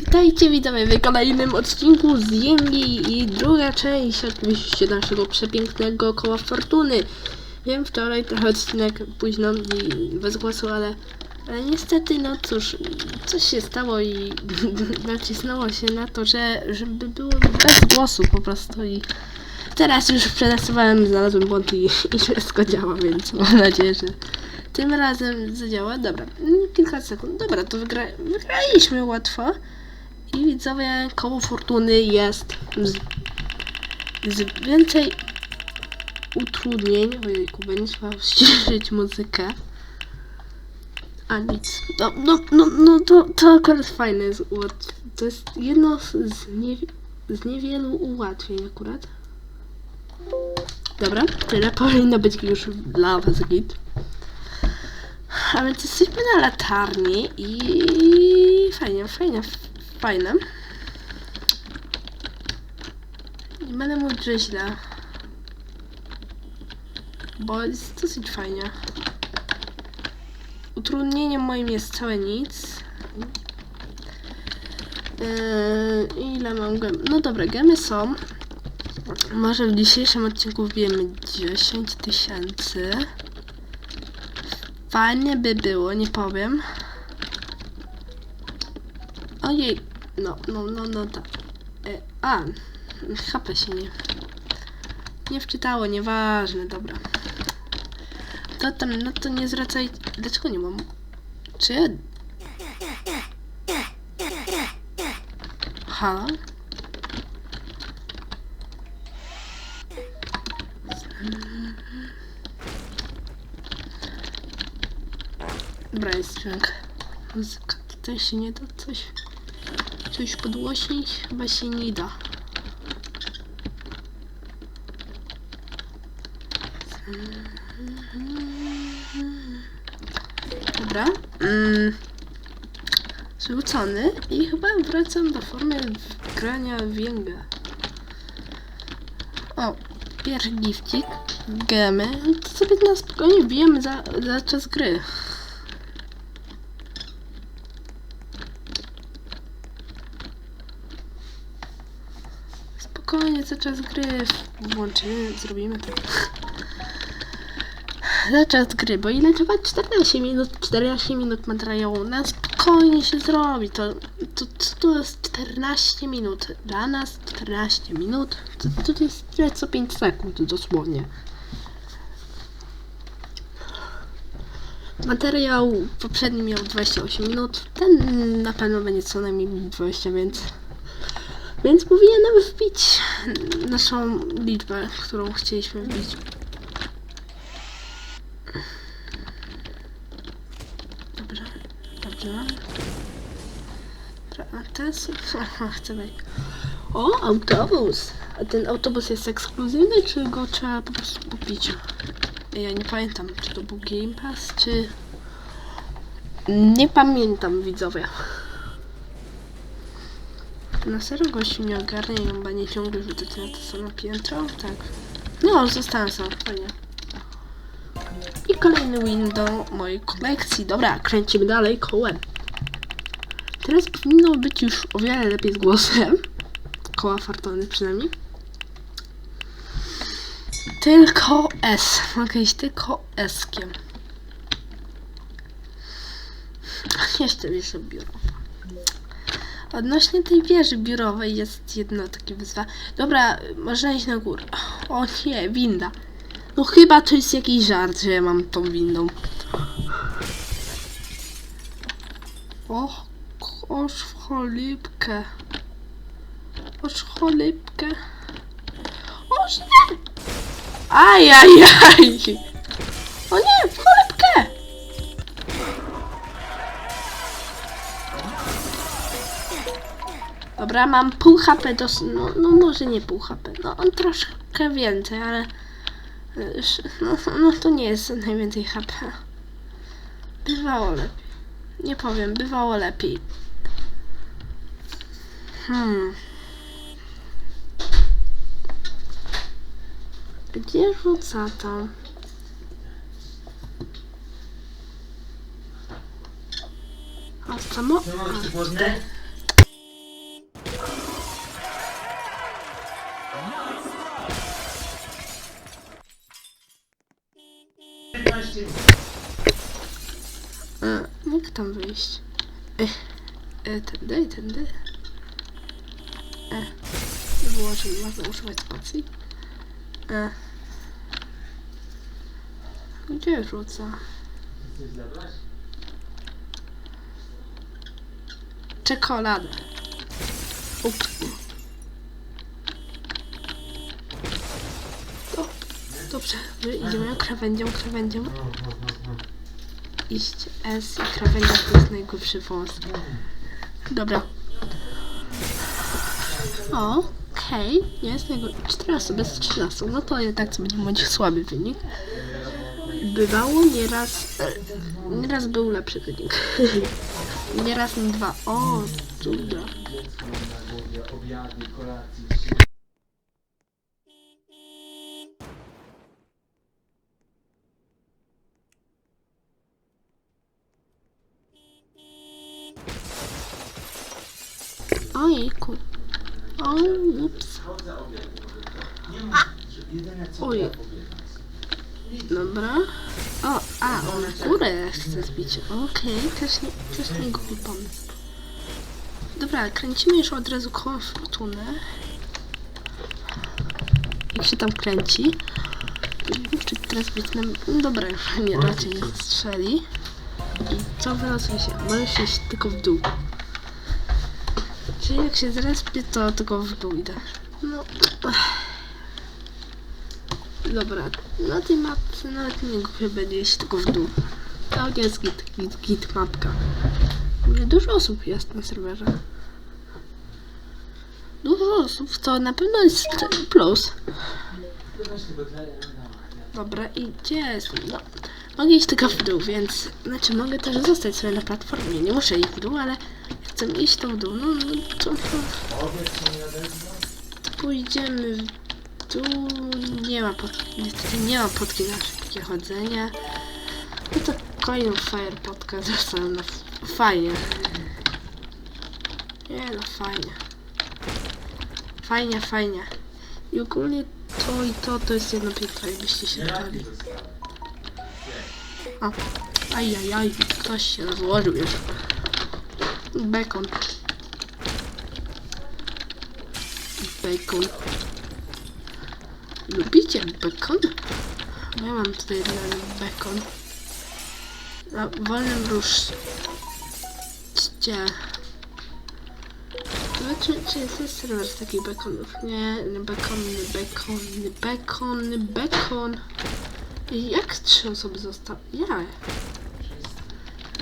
Witajcie, witamy w kolejnym odcinku z Jengi i druga część oczywiście naszego przepięknego koła fortuny. Wiem, wczoraj trochę odcinek późno i bez głosu, ale, ale niestety, no cóż, coś się stało i nacisnęło się na to, że żeby było bez głosu po prostu i teraz już przetestowałem, znalazłem błąd i, i wszystko działa, więc mam nadzieję, że tym razem zadziała. Dobra, mm, kilka sekund. Dobra, to wygra wygraliśmy łatwo. I widzowie, koło fortuny jest z, z więcej utrudnień. Ojejku, będzie trzeba ściszyć muzykę. A nic. No, no, no, no to, to akurat fajne jest. ułat- To jest jedno z, nie, z niewielu ułatwień akurat. Dobra, tyle powinno być już dla was git. A więc jesteśmy na latarni i fajnie, fajnie, fajne. Nie będę mówić, że źle. Bo jest dosyć fajnie. Utrudnieniem moim jest całe nic. Yy, ile mam gem? No dobra, gemy są. Może w dzisiejszym odcinku wbijemy 10 tysięcy. Fajnie by było, nie powiem. Ojej, no, no, no, no tak. E, a, HP się nie. Nie wczytało, nieważne, dobra. To tam, no to nie zwracaj. Dlaczego nie mam? Czy ja. Halo? Dobra, jest dźwięk. Muzyka. Tutaj się nie da coś. Coś podgłośnić? Chyba się nie da. Dobra. Mm. I chyba wracam do formy grania w Jęgę. O, pierwszy gifcik. Gemy. To sobie na spokojnie wbijemy za, za czas gry. Spokojnie, za czas gry włączymy, zrobimy to. Za czas gry, bo ile trzeba? 14 minut, 14 minut materiału, na spokojnie się zrobi, to, to, to jest 14 minut, dla nas 14 minut, to, to jest tyle co 5 sekund dosłownie. Materiał poprzedni miał 28 minut, ten na pewno będzie co najmniej 20, więc więc powinienem wbić naszą liczbę, którą chcieliśmy wbić. Dobrze, dobrze. Dobra, a teraz Aha, chcę. O, autobus! A ten autobus jest ekskluzywny, czy go trzeba po prostu kupić? Ja nie pamiętam, czy to był Game Pass, czy... Nie pamiętam, widzowie. Na serio gościu nie ogarnia i on ciągle rzucać na to samo piętro? Tak. No, zostałem sam, fajnie. I kolejny win do mojej kolekcji. Dobra, kręcimy dalej kołem. Teraz powinno być już o wiele lepiej z głosem. Koła fortuny przynajmniej. Tylko S. Mogę iść tylko S-kiem. Jeszcze wierzę biuro. Odnośnie tej wieży biurowej jest jedno takie wyzwanie. Dobra, można iść na górę. O nie, winda. No chyba to jest jakiś żart, że ja mam tą windą. O, oż w cholipkę. Oż w cholipkę. Oż nie! Ajajaj! O nie, Dobra, mam pół HP do... No, no może nie pół HP. No on troszkę więcej, ale... y, No, no to nie jest najwięcej HP. Bywało lepiej. Nie powiem, bywało lepiej. Hmm. Gdzie rzuca to? A samo... A, A, jak tam wyjść? E, e, tędy, tędy. E, nie było, że można używać spacji. E. Gdzie rzuca? Czekoladę. Ups. O, dobrze, my idziemy krawędzią, krawędzią. Iść S i krawędzia to jest najgłupszy wąs. Dobra. O, okej, nie jest najgorszy. 14 bez 13, no to jednak to będzie bądź słaby wynik. Bywało nieraz, e, nieraz był lepszy wynik. nieraz nie dwa. O, cuda. Ojejku. O, ups. Oj. Dobra. O, a, on górę chce zbić. Okej, nie, też nie głupi pomysł. Dobra, kręcimy już od razu koło fortuny. Jak się tam kręci. Czy teraz być nam... no Dobra, nie, raczej nie strzeli. I co wylosuje się? Możesz iść tylko w dół. Jak się zrespię, to tylko w dół idę. No. Dobra, na tej mapce nawet nie głupio będzie iść tylko w dół. To nie jest git, git, git mapka. Dużo osób jest na serwerze. Dużo osób, to na pewno jest plus. Dobra, i gdzie jest? No, mogę iść tylko w dół, więc... Znaczy, mogę też zostać sobie na platformie. Nie muszę iść w dół, ale chcę iść tą dół. No, no to, to... Pójdziemy w dół. Nie ma podki. Niestety nie ma podki na szybkie chodzenie. No to kolejną Fire podkę zostałem na f- fajnie. Nie no, fajnie. Fajnie, fajnie. I ogólnie to i to to jest jedno piętro, jakbyście się pytali. A, ajajaj, ktoś się rozłożył już. Bekon. Bacon. Lubicie bekon? Bo ja mam tutaj jeden bekon. Na wolnym ruszcie. Czy, czy jest serwer z takich bekonów? Nie, bekony, bekony, bekony, bekon. Jak trzy osoby zostały? Jak?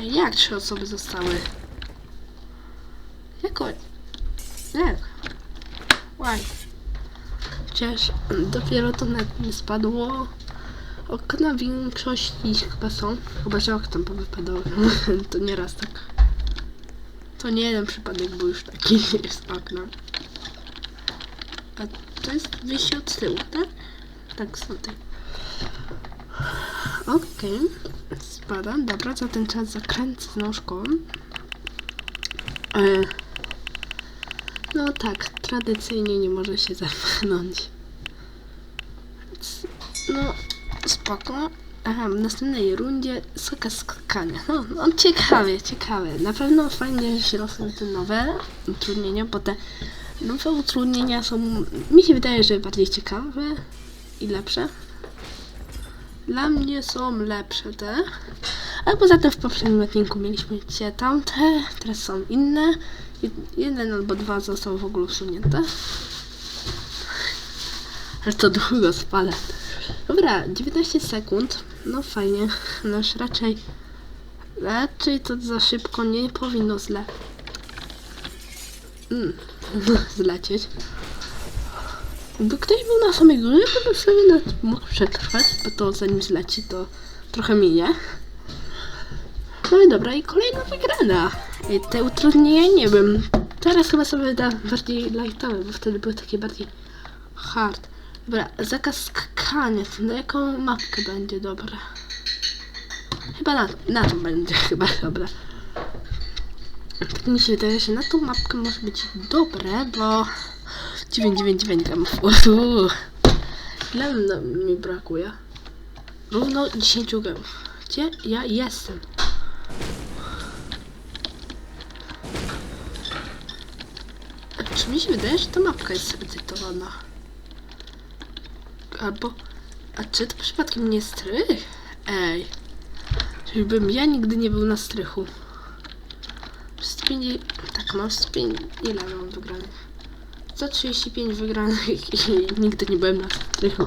Jak trzy osoby zostały? Jako... Jak? Why? Przecież dopiero to nawet nie spadło. Okna większości chyba są. Chyba, że okna powypadały. to nieraz tak. To nie jeden przypadek był już taki z okna. A to jest wyjście od tyłu, tak? Tak, są te. Okej. Spada. Dobra, za ten czas zakręcę nóżką. E, no tak, tradycyjnie nie może się zamknąć. No, spoko. Aha, w następnej rundzie soka skakania. No, no ciekawe, ciekawe. Na pewno fajnie, że się losują te nowe utrudnienia, bo te nowe utrudnienia są, mi się wydaje, że bardziej ciekawe i lepsze. Dla mnie są lepsze te. A poza tym w poprzednim odcinku mieliśmy cię tamte, teraz są inne. Jed- Jeden albo dwa zostały w ogóle usunięte. Ale to długo spada. Dobra, 19 sekund. No fajnie. Nasz raczej. Raczej to za szybko nie powinno zle. Mm, zlecieć. Gdyby ktoś był na samej górze, to by sobie nawet mógł przetrwać, bo to zanim zleci, to trochę minie. No i dobra, i kolejna wygrana. Te utrudnienia, nie wiem. Teraz chyba sobie da bardziej lightowe, bo wtedy były takie bardziej hard. Dobra, zakaz skakania. Na jaką mapkę będzie dobra? Chyba na, na to będzie chyba dobra. Tak mi się wydaje, że na tą mapkę może być dobre, bo 999 gramów. Ile mi brakuje? Równo 10 gemów. Gdzie ja jestem? Czy mi się wydaje, że ta mapka jest edytowana? Albo... A czy to przypadkiem nie strych? Ej. Żebym ja nigdy nie był na strychu. 105... Tak, mam 105... Ile mam wygranych? 135 wygranych i nigdy nie byłem na strychu.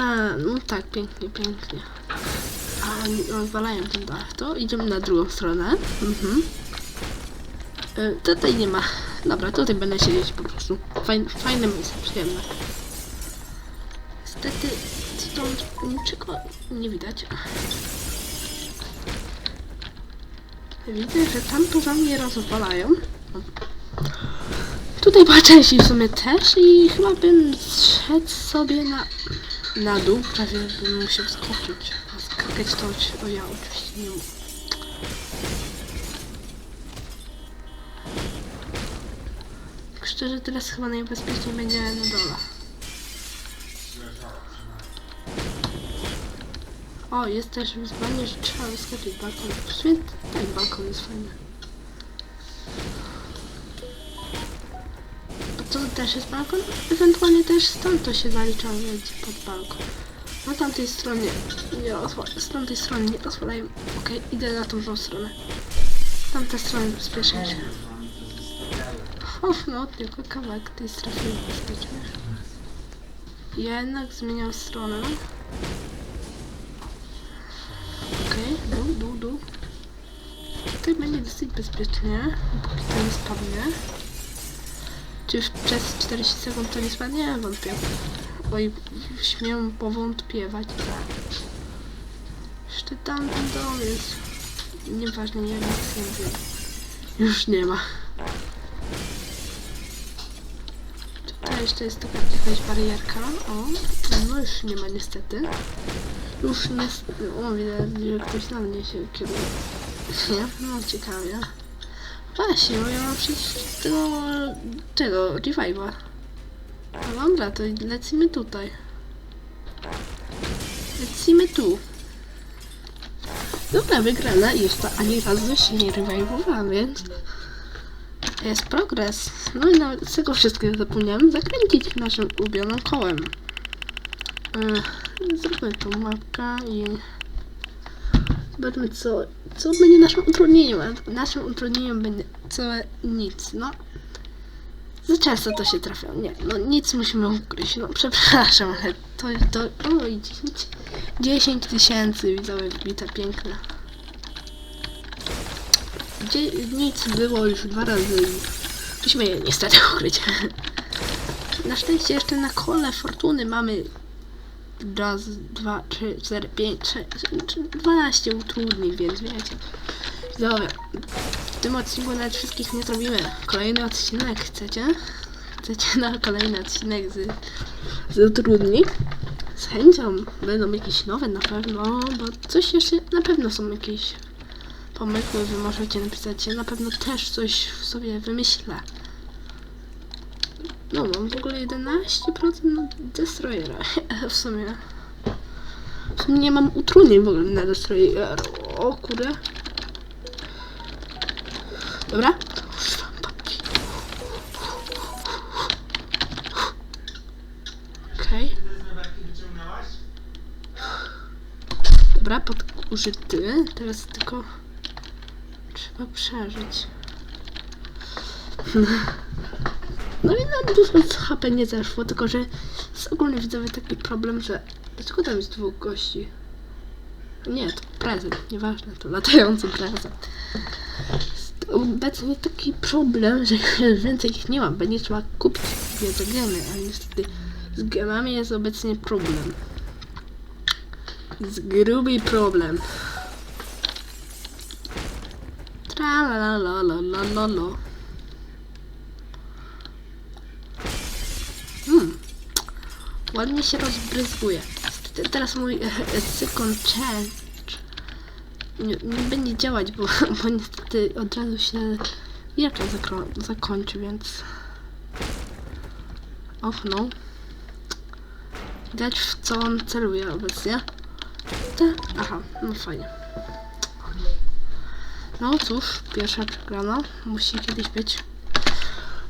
A, no tak, pięknie, pięknie. A oni rozwalają ten dach. To idziemy na drugą stronę. Mhm. E, tutaj nie ma. Dobra, tutaj będę siedzieć po prostu. Fajne, fajne miejsce, przyjemne. Niestety stąd niczego nie widać. Widzę, że tam porządnie rozwalają. Tutaj była części w sumie też i chyba bym zszedł sobie na, na dół. Prawie bym musiał skoczyć. Skakać to o ja oczywiście nie umiem. Szczerze teraz chyba najbezpieczniej będzie na dole. O, jest też wyzwanie, że trzeba wyskoczyć balkon. W sumie ten balkon jest fajny. A to też jest balkon? Ewentualnie też stąd to się zalicza, więc pod balkon. Na tamtej stronie nie rozwalają. Z tamtej strony nie rozwalają. Okej, idę na tą drugą stronę. Tamta strona jest bezpieczniejsza. O, no, tylko kawałek tej strefy jest bezpieczny. Ja jednak zmieniam stronę. Okej, dół, dół, dół. Tutaj będzie dosyć bezpiecznie, póki to nie spadnie. Czy przez 40 sekund to nie spadnie? Wątpię. Oj, śmiem powątpiewać. Jeszcze tam ten dom jest. Nieważne, nie wiem. Już nie ma. Jeszcze jest taka jakaś barierka. O, no już nie ma niestety. Już nie... O, widać, że ktoś na mnie się kieruje. Nie? No, ciekawie. Właśnie, bo ja mam przecież tego... tego, revive'a. No dobra, to lecimy tutaj. Lecimy tu. Dobra, wygrana. Jeszcze ani razu się nie revive'owałam, więc... Jest progres. No i nawet z tego wszystkiego zapomniałem zakręcić naszym ulubionym kołem. Zróbmy tą mapkę i... Zobaczmy co, co będzie naszym utrudnieniem. Naszym utrudnieniem będzie całe nic, no. Za często to się trafia. Nie, no nic musimy ukryć. No przepraszam, ale to, to, oj, 10 10 tysięcy widzowie wbite, piękne. Gdzie nic było już dwa razy i musimy je niestety ukryć. Na szczęście jeszcze na kole fortuny mamy raz, dwa, trzy, cztery, pięć, sześć, dwanaście utrudnień, więc wiecie. Dobra, w tym odcinku nawet wszystkich nie zrobimy. Kolejny odcinek, chcecie? Chcecie na kolejny odcinek z, z utrudnień? Z chęcią. Będą jakieś nowe na pewno, bo coś jeszcze, na pewno są jakieś pomysły, wy możecie napisać. Ja na pewno też coś w sobie wymyślę. No, mam w ogóle 11% na Destroyera. w sumie. W sumie nie mam utrudnień w ogóle na Destroyer. O kurde. Dobra. Okej. Dobra, pod użyty. Teraz tylko trzeba przeżyć. No i na dużo z HP nie zeszło, tylko że jest ogólnie widzowie taki problem, że dlaczego tam jest dwóch gości? Nie, to prezent, nieważne, to latający prezent. Jest obecnie taki problem, że więcej ich nie mam, będzie trzeba kupić te gemy, ale niestety z gemami jest obecnie problem. Jest gruby problem. La la la la la la. Hmm. Ładnie się rozbryzguje. Teraz mój e, second challenge nie, nie będzie działać, bo, bo niestety od razu się wieczór zakończy, więc... Och no. Widać w co on celuje obecnie. Aha, no fajnie. No cóż, pierwsza przegrana musi kiedyś być.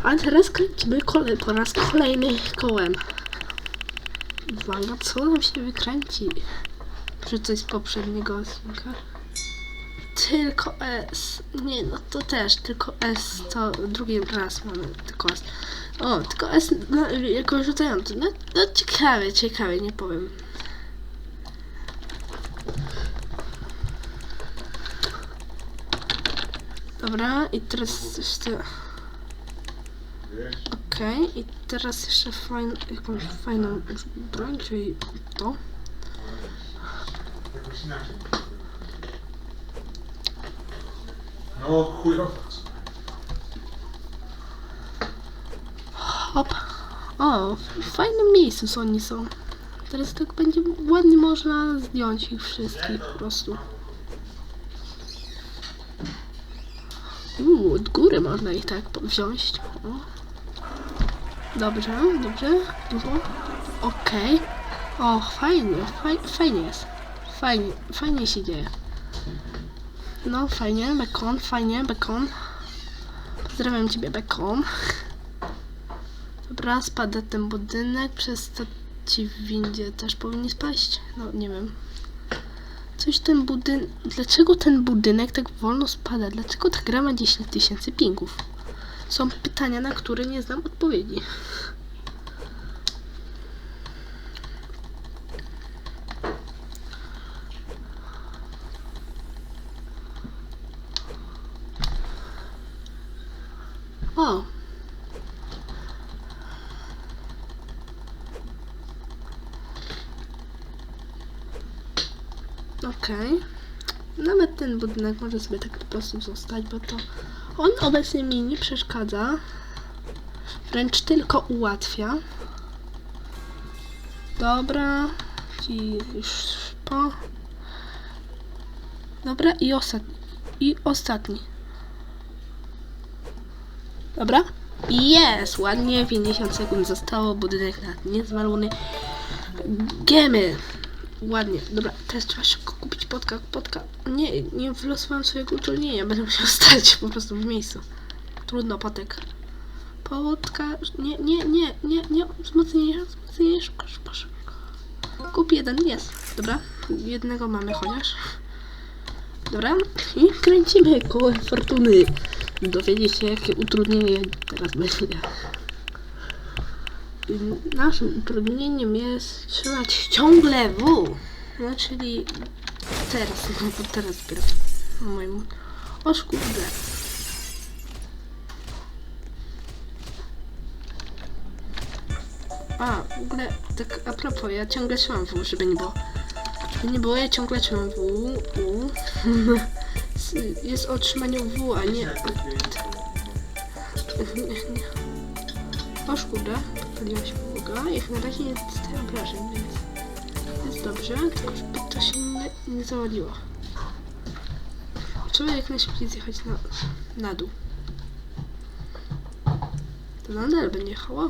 A teraz kręcimy kole, po raz kolejny kołem. Uwaga, co nam się wykręci? Czy coś z poprzedniego odcinka? Tylko S. Nie, no to też, tylko S. To drugi raz mamy tylko S. O, tylko S no, jako rzucający. No, no ciekawe, ciekawe, nie powiem. Dobra, i teraz jeszcze... Okej, i teraz jeszcze fajn, jakąś fajną broń, czyli to. No chujowo. Hop. O, w fajnym miejscu są oni są. Teraz tak będzie ładnie można zdjąć ich wszystkich po prostu. Uuu, od góry można ich tak wziąć. O. Dobrze, dobrze. Dużo. Okej. O, fajnie, faj, fajnie jest. Fajnie, fajnie się dzieje. No, fajnie, bekon, fajnie, bekon. Pozdrawiam ciebie, bekon. Dobra, spada ten budynek, przez to ci windzie też powinni spaść. No, nie wiem. Coś ten budynek... Dlaczego ten budynek tak wolno spada? Dlaczego ta gra ma 10 tysięcy pingów? Są pytania, na które nie znam odpowiedzi. O, Okej. Nawet ten budynek może sobie tak po prostu zostać, bo to on obecnie mi nie przeszkadza. Wręcz tylko ułatwia. Dobra. I już po. Dobra i ostatni. I ostatni. Dobra. Jest! Ładnie 50 sekund zostało. Budynek nad niezwalony. Gemy! Ładnie, dobra, teraz trzeba szybko kupić podka, podka. Nie, nie wylosowałem swojego utrudnienia, będę musiał stać po prostu w miejscu. Trudno, potek. Podka, nie, nie, nie, nie, nie, wzmocnienie, wzmocnienie, szybko, szybko, szybko. Kup jeden, jest, dobra, jednego mamy chociaż. Dobra, i kręcimy koło fortuny. Dowiedzieć się, jakie utrudnienie teraz będzie. Naszym utrudnieniem jest trzymać ciągle W. No czyli teraz, no bo teraz dopiero na moim kurde. A, w ogóle tak a propos, ja ciągle trzymam W, żeby nie było. Żeby nie było, ja ciągle trzymam W. U. Jest o trzymaniu W, a nie... nie, nie. Oż kurde, podpaliła się podłoga. Jak na razie nie dostaję obrażeń, więc jest dobrze, tylko żeby to się nie, nie zawaliło. Trzeba jak najszybciej zjechać na, na dół. To nadal będzie jechało.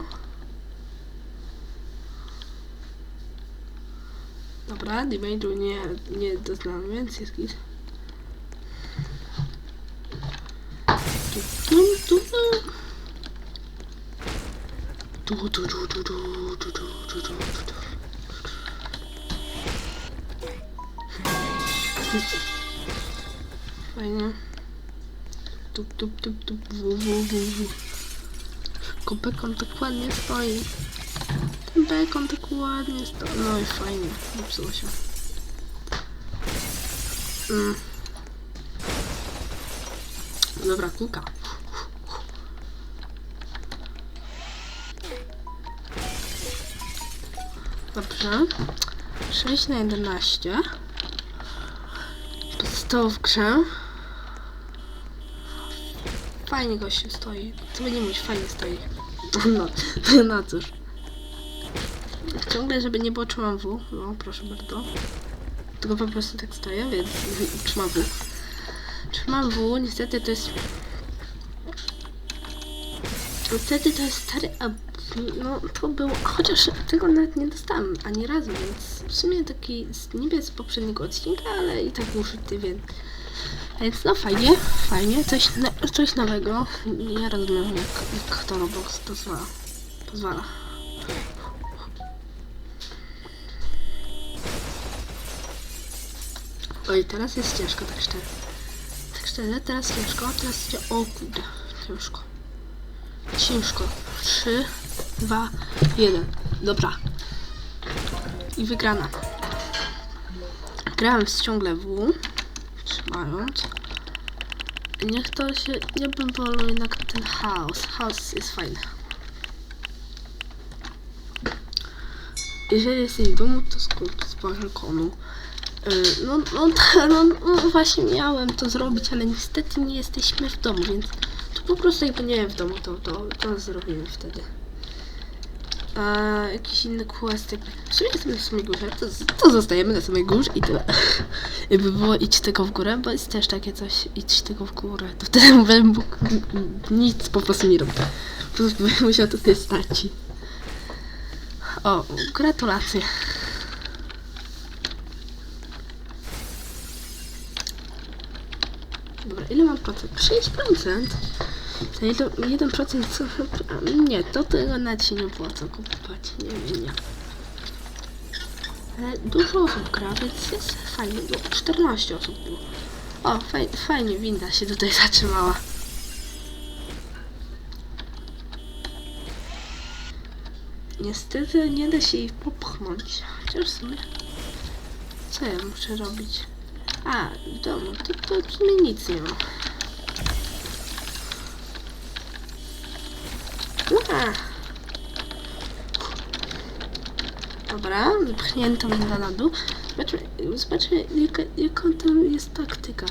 Dobra, damage'u nie, nie doznałem, więc jest git. Tu, tu, tu, tu, tu, tu, tu, tu, tu, tu, tu, tu, tu. Fajnie. Tup, tup, tup, tup, wu, wu, wu, wu. Tylko bekon tak ładnie stoi. Ten bekon tak ładnie stoi. No i fajnie, zepsuło się. Mm. Dobra, kulka. Dobrze. 6 na 11. Zostało w grze. Fajnie gościu stoi. Co będzie mówić, fajnie stoi. No, no cóż. Ciągle, żeby nie było trzymam W. No, proszę bardzo. Tylko po prostu tak stoję, więc trzymam W. Trzymam W, niestety to jest... Wtedy to jest stary, no to było, chociaż tego nawet nie dostałem ani razu, więc w sumie taki z- niby z poprzedniego odcinka, ale i tak muszę ty więc. Więc no fajnie, fajnie, coś, coś nowego. Ja rozumiem jak, jak to Roblox pozwala. pozwala. Oj, teraz jest ciężko, tak szczerze. Tak szczerze, teraz ciężko, teraz cię... O kurde, ciężko. Ciężko. 3, 2, 1. Dobra. I wygrana. Grałem ciągle W. Trzymając. Niech to się... Ja bym wolał jednak ten chaos. Chaos jest fajny. Jeżeli jesteś w domu, to skup z balkonu. Yy, No, no, no, no, właśnie miałem to zrobić, ale niestety nie jesteśmy w domu, więc to po prostu jakby nie w domu, to, to, to zrobimy wtedy. A jakiś inny quest, jakby... W sumie jestem na samej górze, to, to zostajemy na samej górze i tyle. Jakby było idź tylko w górę, bo jest też takie coś, idź tylko w górę, to wtedy bym mógł nic po prostu nie robić. Po prostu bym musiał tutaj stać. O, gratulacje. Dobra, ile mam procent? 6%? To ile, 1% co? Nie, to tego nawet się nie opłaca kupować. Nie, nie, nie. Ale dużo osób gra, więc jest fajnie. Było 14 osób było. O, faj, fajnie, winda się tutaj zatrzymała. Niestety nie da się jej popchnąć. Chociaż w sumie... Co ja muszę robić? A, w domu, to, to w nic nie ma. Dobra, wypchnięto winda na dół. Zobaczmy, zobaczmy jaka, jaka tam jest taktyka.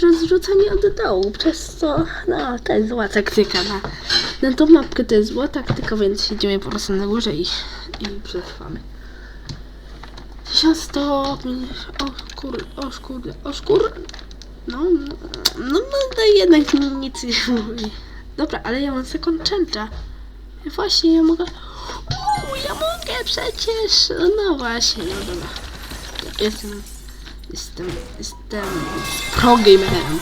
Że zrzucanie od dołu, przez co, no, to jest zła taktyka. Na, na tą mapkę to jest zła taktyka, więc siedzimy po prostu na górze i, i przetrwamy. 1100, o kur, o szkurde, o szkur. No, no, no, no jednak nic nie mówi. Dobra, ale ja mam second change'a. Właśnie, ja mogę... Uuu, ja mogę przecież! No właśnie, no dobra. Jestem... Jestem... Jestem... Pro gamerem.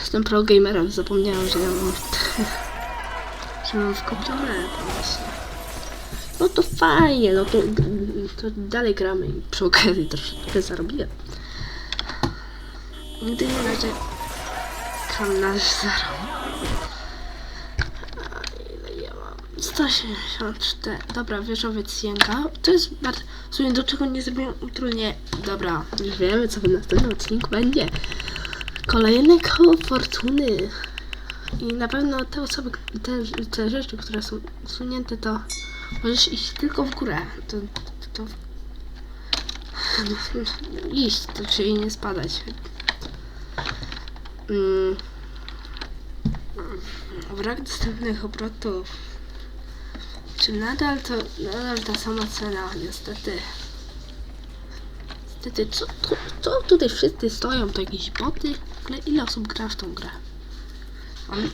Jestem pro gamerem, zapomniałem, że ja mam... że mam wkupione właśnie. No to fajnie, no to, to dalej gramy i przy okazji troszeczkę zarobiłem. Nigdy nie będzie kam na zero. A ile ja mam? 184. Dobra, wieżowiec jęka. To jest bardzo... W sumie do czego nie zrobiłem utrudnienie. Dobra, już wiemy co w następnym odcinku będzie. Kolejne koło fortuny. I na pewno te osoby, te, te rzeczy, które są usunięte, to możesz iść tylko w górę. To, to, to iść, to czyli nie spadać. Mm. Brak dostępnych obrotów. Czy nadal to nadal ta sama cena? Niestety. Niestety, co, tu, co tutaj wszyscy stoją? To jakieś boty? Ale ile osób gra w tą grę?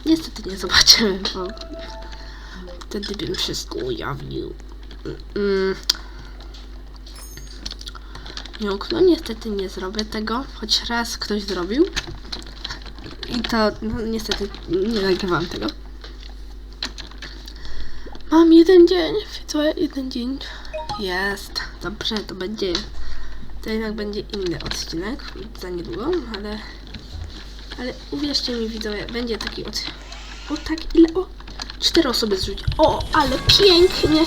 Niestety nie zobaczymy, bo wtedy bym wszystko ujawnił. Mm. No niestety nie zrobię tego, choć raz ktoś zrobił. I to, no niestety nie nagrywam tego. Mam jeden dzień, co jeden dzień. Jest, dobrze, to będzie, to jednak będzie inny odcinek za niedługo, ale, ale uwierzcie mi widzowie, będzie taki odcinek. O tak, ile, o, cztery osoby zrzuci. O, ale pięknie.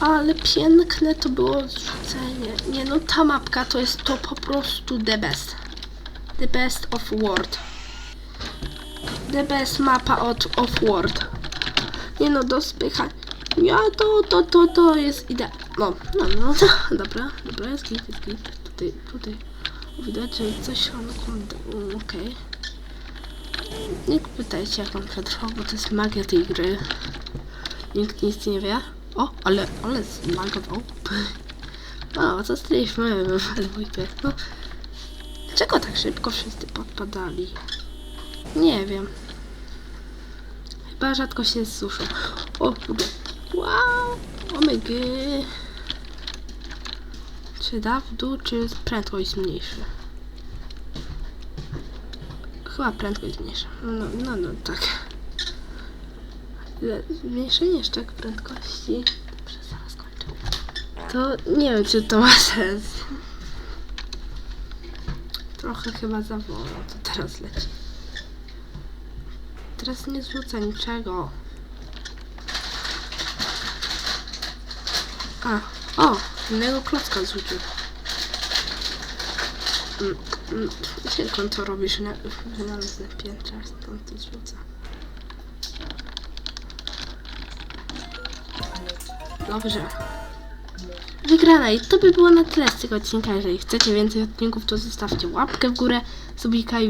Ale piękne to było zrzucenie. Nie no, ta mapka to jest to po prostu the best. The best of world. The best mapa od of world. Nie no, do spychania. Ja to, to, to, to jest idea. No, no, no, no, dobra, dobra, jest git, jest git. Tutaj, tutaj. Widać, że coś on okej. Nie pytajcie jak on przetrwał, bo to jest magia tej gry. Nikt nic nie wie. O, ale, ale zmagował. O, zostaliśmy w dwójkę. No, dlaczego tak szybko wszyscy podpadali? Nie wiem. Chyba rzadko się suszą. O, kurde. Wow, omygy. Czy da w dół, czy prędkość zmniejszy? Chyba prędkość zmniejsza. No, no, no, tak. Zmniejszenie jeszcze prędkości. Dobrze, zaraz kończę. To nie wiem, czy to ma sens. Trochę chyba za wolno to teraz leci. Teraz nie zrzuca niczego. A, o, innego klocka zrzucił. Mm, mm, Jak on to robi, że na, wynalazł piętra, stąd to zrzuca. Dobrze. Wygrana i to by było na tyle z tego odcinka. Jeżeli chcecie więcej odcinków, to zostawcie łapkę w górę, subika i